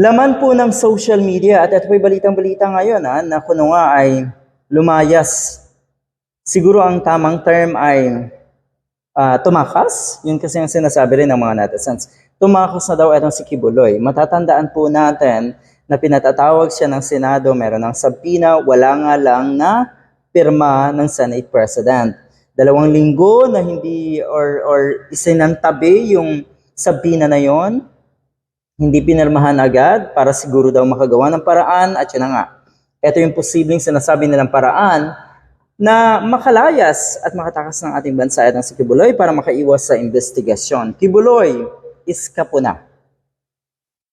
Laman po ng social media at ito po'y balitang-balita ngayon ha, na kuno nga ay lumayas. Siguro ang tamang term ay ah, tumakas. Yun kasi ang sinasabi rin ng mga netizens. Tumakas na daw itong si Kibuloy. Matatandaan po natin na pinatatawag siya ng Senado, meron ng sabina, wala nga lang na pirma ng Senate President. Dalawang linggo na hindi or, or isinantabi yung sabina na yon hindi pinirmahan agad para siguro daw makagawa ng paraan at yun nga. Ito yung posibleng sinasabi nilang paraan na makalayas at makatakas ng ating bansa at ng si Kibuloy para makaiwas sa investigasyon. Kibuloy, iska po na.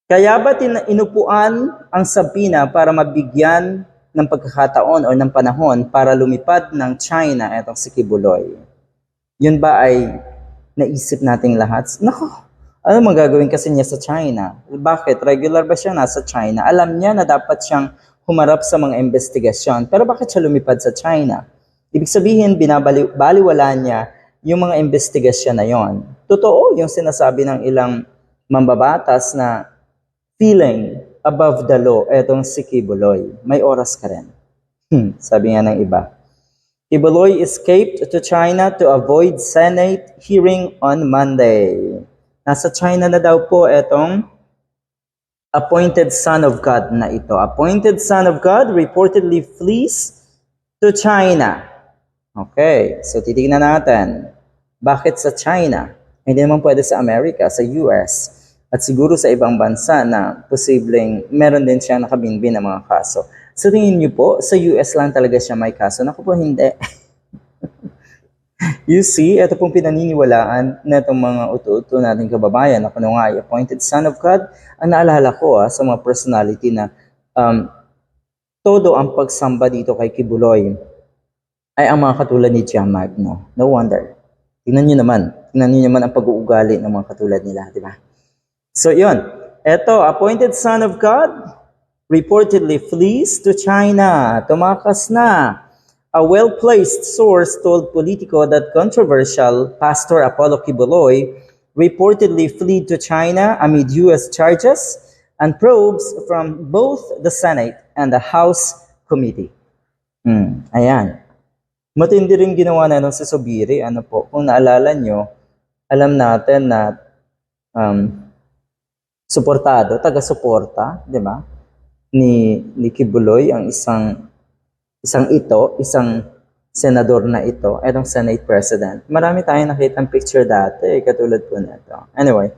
Kaya ba inupuan ang Sabina para mabigyan ng pagkakataon o ng panahon para lumipad ng China itong si Kibuloy? Yun ba ay naisip nating lahat? Nako, ano magagawin kasi niya sa China? Bakit? Regular ba siya nasa China? Alam niya na dapat siyang humarap sa mga investigasyon. Pero bakit siya lumipad sa China? Ibig sabihin, binabaliwala niya yung mga investigasyon na yon. Totoo yung sinasabi ng ilang mambabatas na feeling above the law, etong si Kibuloy. May oras ka rin. Hmm, sabi nga ng iba. Kibuloy escaped to China to avoid Senate hearing on Monday. Nasa China na daw po etong appointed son of God na ito. Appointed son of God reportedly flees to China. Okay, so titignan natin. Bakit sa China? Hindi naman pwede sa Amerika, sa US. At siguro sa ibang bansa na posibleng meron din siya nakabinbin ng mga kaso. Sa tingin niyo po, sa US lang talaga siya may kaso? Naku po, hindi. You see, ito pong pinaniniwalaan na itong mga uto-uto nating kababayan na kuno nga ay appointed son of God. Ang naalala ko ah, sa mga personality na um, todo ang pagsamba dito kay Kibuloy ay ang mga katulad ni John Magno. No wonder. Tingnan niyo naman. Tingnan niyo naman ang pag-uugali ng mga katulad nila, di ba? So, yun. Ito, appointed son of God, reportedly flees to China. Tumakas na. A well-placed source told Politico that controversial Pastor Apollo Kibuloy reportedly fled to China amid U.S. charges and probes from both the Senate and the House Committee. Hmm, ayan. Matindi rin ginawa na nung si Sobiri. Ano po, kung naalala nyo, alam natin na um, suportado, taga-suporta, di ba? Ni, ni Kibuloy, ang isang isang ito, isang senador na ito, etong Senate President. Marami tayong nakitang picture dati, eh, katulad po nito. Anyway,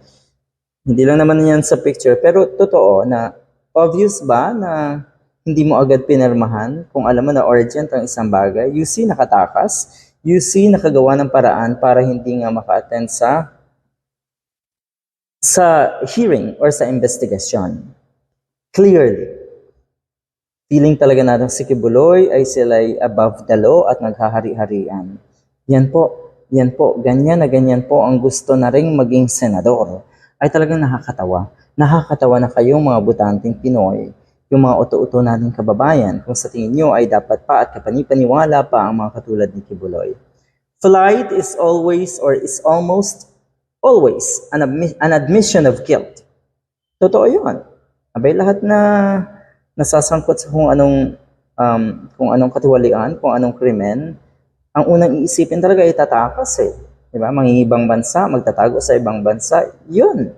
hindi lang naman yan sa picture, pero totoo na obvious ba na hindi mo agad pinirmahan kung alam mo na urgent ang isang bagay? You see, nakatakas. You see, nakagawa ng paraan para hindi nga maka-attend sa sa hearing or sa investigation. Clearly, feeling talaga natin si Kibuloy ay sila'y above the law at naghahari-harian. Yan po, yan po, ganyan na ganyan po ang gusto na ring maging senador. Ay talagang nakakatawa. Nakakatawa na kayong mga butanteng Pinoy, yung mga uto-uto nating kababayan, kung sa tingin nyo ay dapat pa at kapanipaniwala pa ang mga katulad ni Kibuloy. Flight is always or is almost always an, admi- an admission of guilt. Totoo yun. Abay lahat na nasasangkot sa kung anong um, kung anong katiwalian, kung anong krimen, ang unang iisipin talaga ay tatakas eh. Di ba? Mangingibang bansa, magtatago sa ibang bansa. Yun.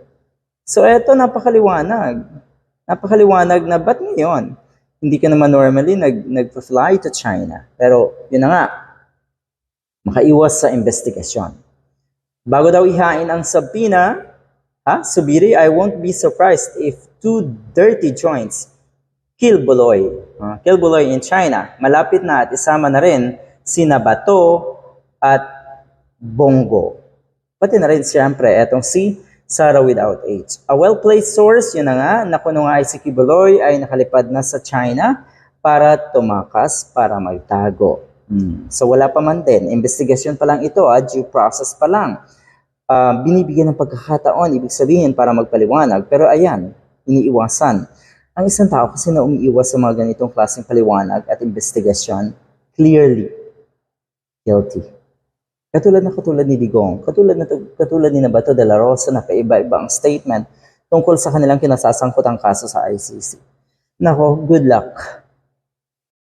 So eto, napakaliwanag. Napakaliwanag na ba't ngayon? Hindi ka naman normally nag, nag-fly to China. Pero yun na nga, makaiwas sa investigasyon. Bago daw ihain ang sabina, ha, Subiri, I won't be surprised if two dirty joints kill Buloy. Uh, kill Buloy in China. Malapit na at isama na rin si Nabato at Bongo. Pati na rin siyempre etong si Sarah without H. A well-placed source, yun na nga, na kuno nga ay si Kibuloy ay nakalipad na sa China para tumakas, para magtago. Hmm. So wala pa man din. Investigasyon pa lang ito, ah, due process pa lang. Ah, binibigyan ng pagkakataon, ibig sabihin para magpaliwanag. Pero ayan, iniiwasan. Ang isang tao kasi na umiiwas sa mga ganitong klaseng paliwanag at investigasyon, clearly guilty. Katulad na katulad ni Digong, katulad na katulad ni Nabato de la Rosa na kaiba-iba ang statement tungkol sa kanilang kinasasangkutang kaso sa ICC. Nako, good luck.